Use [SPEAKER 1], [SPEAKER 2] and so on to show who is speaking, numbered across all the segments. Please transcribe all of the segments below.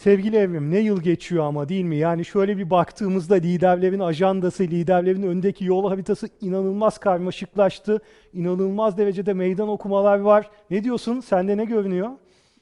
[SPEAKER 1] Sevgili Evrim, ne yıl geçiyor ama değil mi? Yani şöyle bir baktığımızda liderlerin ajandası, liderlerin öndeki yol haritası inanılmaz karmaşıklaştı. İnanılmaz derecede meydan okumalar var. Ne diyorsun? Sende ne görünüyor?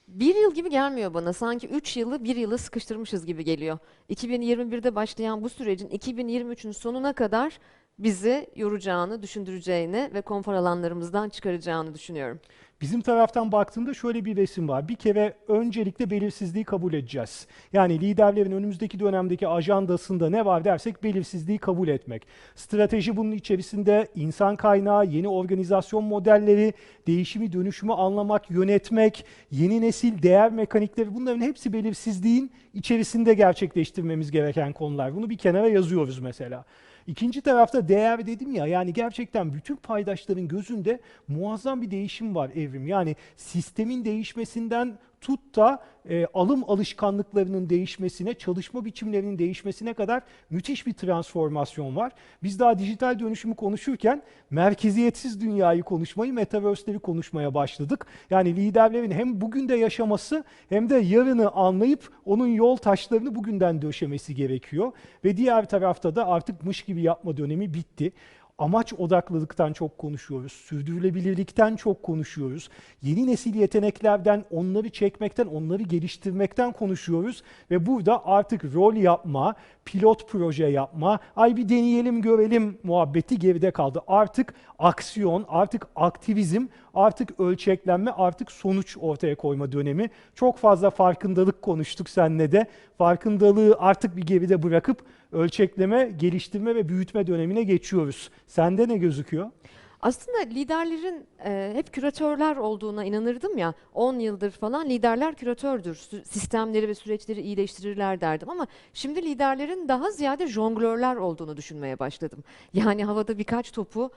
[SPEAKER 2] Bir yıl gibi gelmiyor bana. Sanki 3 yılı bir yılı sıkıştırmışız gibi geliyor. 2021'de başlayan bu sürecin 2023'ün sonuna kadar bizi yoracağını, düşündüreceğini ve konfor alanlarımızdan çıkaracağını düşünüyorum.
[SPEAKER 1] Bizim taraftan baktığımda şöyle bir resim var. Bir kere öncelikle belirsizliği kabul edeceğiz. Yani liderlerin önümüzdeki dönemdeki ajandasında ne var dersek belirsizliği kabul etmek. Strateji bunun içerisinde insan kaynağı, yeni organizasyon modelleri, değişimi, dönüşümü anlamak, yönetmek, yeni nesil değer mekanikleri bunların hepsi belirsizliğin içerisinde gerçekleştirmemiz gereken konular. Bunu bir kenara yazıyoruz mesela. İkinci tarafta değer dedim ya yani gerçekten bütün paydaşların gözünde muazzam bir değişim var evrim. Yani sistemin değişmesinden tut da e, alım alışkanlıklarının değişmesine, çalışma biçimlerinin değişmesine kadar müthiş bir transformasyon var. Biz daha dijital dönüşümü konuşurken merkeziyetsiz dünyayı konuşmayı, metaverse'leri konuşmaya başladık. Yani liderlerin hem bugün de yaşaması hem de yarını anlayıp onun yol taşlarını bugünden döşemesi gerekiyor. Ve diğer tarafta da artık mış gibi yapma dönemi bitti. Amaç odaklılıktan çok konuşuyoruz. Sürdürülebilirlikten çok konuşuyoruz. Yeni nesil yeteneklerden, onları çekmekten, onları geliştirmekten konuşuyoruz. Ve burada artık rol yapma, pilot proje yapma, ay bir deneyelim görelim muhabbeti geride kaldı. Artık aksiyon, artık aktivizm, artık ölçeklenme, artık sonuç ortaya koyma dönemi. Çok fazla farkındalık konuştuk seninle de. Farkındalığı artık bir geride bırakıp ölçekleme, geliştirme ve büyütme dönemine geçiyoruz. Sende ne gözüküyor?
[SPEAKER 2] Aslında liderlerin e, hep küratörler olduğuna inanırdım ya. 10 yıldır falan liderler küratördür. Sistemleri ve süreçleri iyileştirirler derdim ama şimdi liderlerin daha ziyade jonglörler olduğunu düşünmeye başladım. Yani havada birkaç topu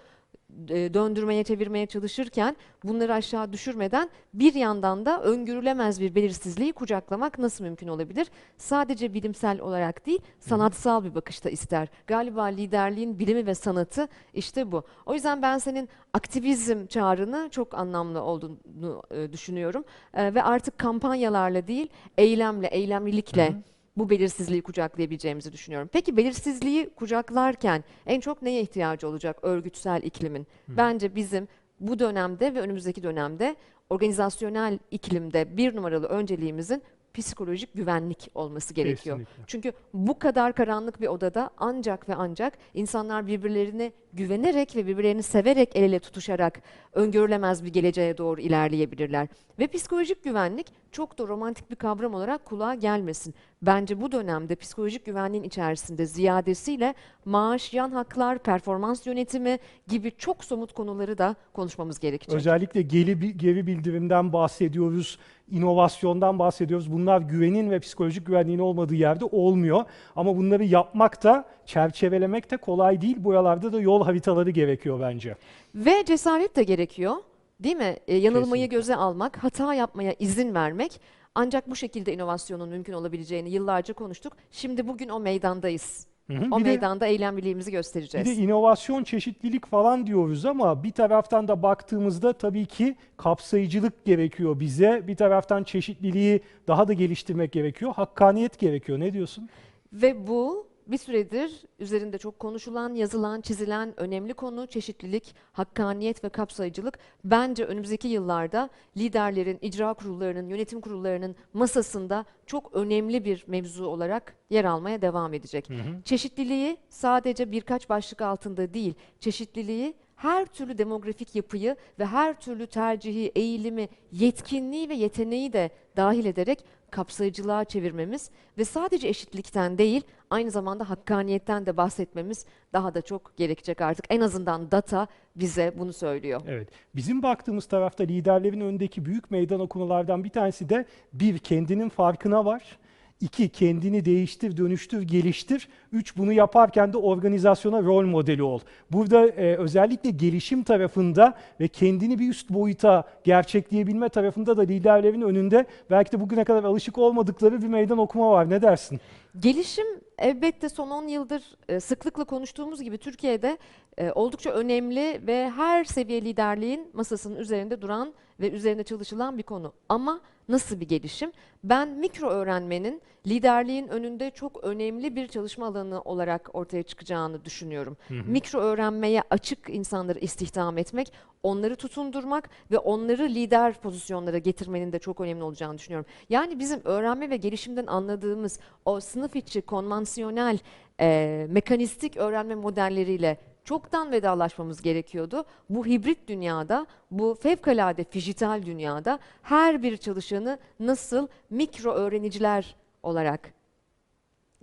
[SPEAKER 2] döndürmeye, çevirmeye çalışırken bunları aşağı düşürmeden bir yandan da öngörülemez bir belirsizliği kucaklamak nasıl mümkün olabilir? Sadece bilimsel olarak değil, sanatsal bir bakışta ister. Galiba liderliğin bilimi ve sanatı işte bu. O yüzden ben senin aktivizm çağrını çok anlamlı olduğunu e, düşünüyorum. E, ve artık kampanyalarla değil, eylemle, eylemlilikle bu belirsizliği kucaklayabileceğimizi düşünüyorum. Peki belirsizliği kucaklarken en çok neye ihtiyacı olacak örgütsel iklimin? Bence bizim bu dönemde ve önümüzdeki dönemde organizasyonel iklimde bir numaralı önceliğimizin psikolojik güvenlik olması gerekiyor.
[SPEAKER 1] Kesinlikle.
[SPEAKER 2] Çünkü bu kadar karanlık bir odada ancak ve ancak insanlar birbirlerine güvenerek ve birbirlerini severek el ele tutuşarak öngörülemez bir geleceğe doğru ilerleyebilirler. Ve psikolojik güvenlik çok da romantik bir kavram olarak kulağa gelmesin. Bence bu dönemde psikolojik güvenliğin içerisinde ziyadesiyle maaş, yan haklar, performans yönetimi gibi çok somut konuları da konuşmamız gerekecek.
[SPEAKER 1] Özellikle geri, geri bildirimden bahsediyoruz, inovasyondan bahsediyoruz. Bunlar güvenin ve psikolojik güvenliğin olmadığı yerde olmuyor. Ama bunları yapmak da, çerçevelemek de kolay değil. Buralarda da yol haritaları gerekiyor bence.
[SPEAKER 2] Ve cesaret de gerekiyor, değil mi? E, yanılmayı
[SPEAKER 1] Kesinlikle.
[SPEAKER 2] göze almak, hata yapmaya izin vermek. Ancak bu şekilde inovasyonun mümkün olabileceğini yıllarca konuştuk. Şimdi bugün o meydandayız.
[SPEAKER 1] Hı hı.
[SPEAKER 2] O
[SPEAKER 1] Bir de-
[SPEAKER 2] meydanda eylemliliğimizi
[SPEAKER 1] Bir
[SPEAKER 2] göstereceğiz.
[SPEAKER 1] de inovasyon, çeşitlilik falan diyoruz ama bir taraftan da baktığımızda tabii ki kapsayıcılık gerekiyor bize. Bir taraftan çeşitliliği daha da geliştirmek gerekiyor. Hakkaniyet gerekiyor. Ne diyorsun?
[SPEAKER 2] Ve bu bir süredir üzerinde çok konuşulan, yazılan, çizilen önemli konu çeşitlilik, hakkaniyet ve kapsayıcılık. Bence önümüzdeki yıllarda liderlerin, icra kurullarının, yönetim kurullarının masasında çok önemli bir mevzu olarak yer almaya devam edecek. Çeşitliliği sadece birkaç başlık altında değil, çeşitliliği her türlü demografik yapıyı ve her türlü tercihi, eğilimi, yetkinliği ve yeteneği de dahil ederek kapsayıcılığa çevirmemiz ve sadece eşitlikten değil aynı zamanda hakkaniyetten de bahsetmemiz daha da çok gerekecek artık. En azından data bize bunu söylüyor.
[SPEAKER 1] Evet. Bizim baktığımız tarafta liderlerin önündeki büyük meydan okumalardan bir tanesi de bir kendinin farkına var. İki, kendini değiştir, dönüştür, geliştir. Üç, bunu yaparken de organizasyona rol modeli ol. Burada e, özellikle gelişim tarafında ve kendini bir üst boyuta gerçekleyebilme tarafında da liderlerin önünde belki de bugüne kadar alışık olmadıkları bir meydan okuma var. Ne dersin?
[SPEAKER 2] Gelişim elbette son 10 yıldır e, sıklıkla konuştuğumuz gibi Türkiye'de e, oldukça önemli ve her seviye liderliğin masasının üzerinde duran ve üzerinde çalışılan bir konu. Ama nasıl bir gelişim? Ben mikro öğrenmenin liderliğin önünde çok önemli bir çalışma alanı olarak ortaya çıkacağını düşünüyorum. Mikro öğrenmeye açık insanları istihdam etmek, onları tutundurmak ve onları lider pozisyonlara getirmenin de çok önemli olacağını düşünüyorum. Yani bizim öğrenme ve gelişimden anladığımız o sınıf içi konvansiyonel e, mekanistik öğrenme modelleriyle çoktan vedalaşmamız gerekiyordu. Bu hibrit dünyada, bu fevkalade dijital dünyada her bir çalışanı nasıl mikro öğreniciler olarak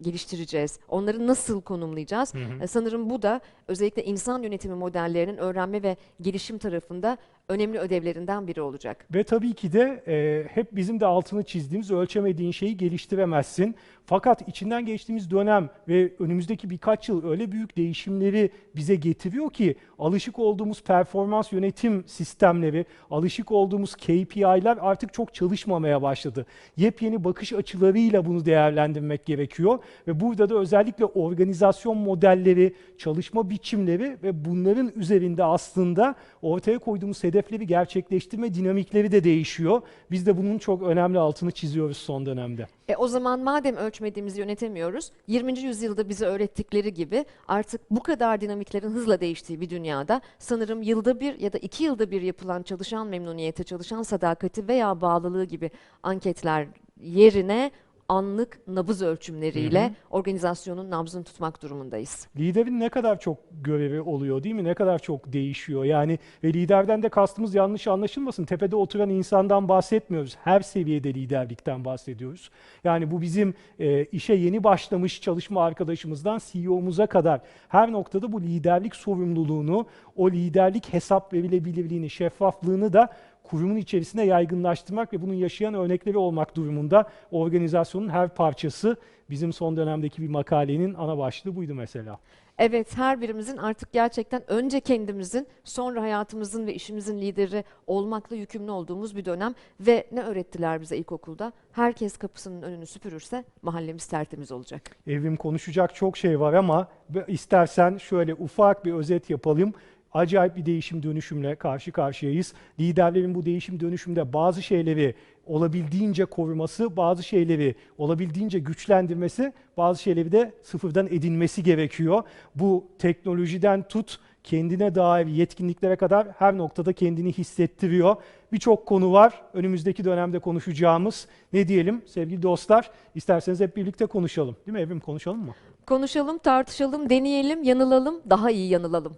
[SPEAKER 2] geliştireceğiz? Onları nasıl konumlayacağız? E, Sanırım bu da özellikle insan yönetimi modellerinin öğrenme ve gelişim tarafında önemli ödevlerinden biri olacak.
[SPEAKER 1] Ve tabii ki de e, hep bizim de altını çizdiğimiz ölçemediğin şeyi geliştiremezsin. Fakat içinden geçtiğimiz dönem ve önümüzdeki birkaç yıl öyle büyük değişimleri bize getiriyor ki alışık olduğumuz performans yönetim sistemleri, alışık olduğumuz KPI'ler artık çok çalışmamaya başladı. Yepyeni bakış açılarıyla bunu değerlendirmek gerekiyor ve burada da özellikle organizasyon modelleri, çalışma biçimleri ve bunların üzerinde aslında ortaya koyduğumuz hedefleri gerçekleştirme dinamikleri de değişiyor. Biz de bunun çok önemli altını çiziyoruz son dönemde.
[SPEAKER 2] E o zaman madem ölçmediğimizi yönetemiyoruz, 20. yüzyılda bize öğrettikleri gibi artık bu kadar dinamiklerin hızla değiştiği bir dünyada sanırım yılda bir ya da iki yılda bir yapılan çalışan memnuniyeti, çalışan sadakati veya bağlılığı gibi anketler yerine anlık nabız ölçümleriyle organizasyonun nabzını tutmak durumundayız.
[SPEAKER 1] Liderin ne kadar çok görevi oluyor değil mi? Ne kadar çok değişiyor. Yani ve liderden de kastımız yanlış anlaşılmasın. Tepede oturan insandan bahsetmiyoruz. Her seviyede liderlikten bahsediyoruz. Yani bu bizim e, işe yeni başlamış çalışma arkadaşımızdan CEO'muza kadar her noktada bu liderlik sorumluluğunu, o liderlik hesap verilebilirliğini, şeffaflığını da kurumun içerisinde yaygınlaştırmak ve bunun yaşayan örnekleri olmak durumunda organizasyonun her parçası bizim son dönemdeki bir makalenin ana başlığı buydu mesela.
[SPEAKER 2] Evet, her birimizin artık gerçekten önce kendimizin, sonra hayatımızın ve işimizin lideri olmakla yükümlü olduğumuz bir dönem ve ne öğrettiler bize ilkokulda? Herkes kapısının önünü süpürürse mahallemiz tertemiz olacak.
[SPEAKER 1] Evrim konuşacak çok şey var ama istersen şöyle ufak bir özet yapalım. Acayip bir değişim dönüşümle karşı karşıyayız. Liderlerin bu değişim dönüşümde bazı şeyleri olabildiğince koruması, bazı şeyleri olabildiğince güçlendirmesi, bazı şeyleri de sıfırdan edinmesi gerekiyor. Bu teknolojiden tut kendine dair yetkinliklere kadar her noktada kendini hissettiriyor. Birçok konu var önümüzdeki dönemde konuşacağımız. Ne diyelim sevgili dostlar? İsterseniz hep birlikte konuşalım. Değil mi Evrim konuşalım mı?
[SPEAKER 2] Konuşalım, tartışalım, deneyelim, yanılalım, daha iyi yanılalım.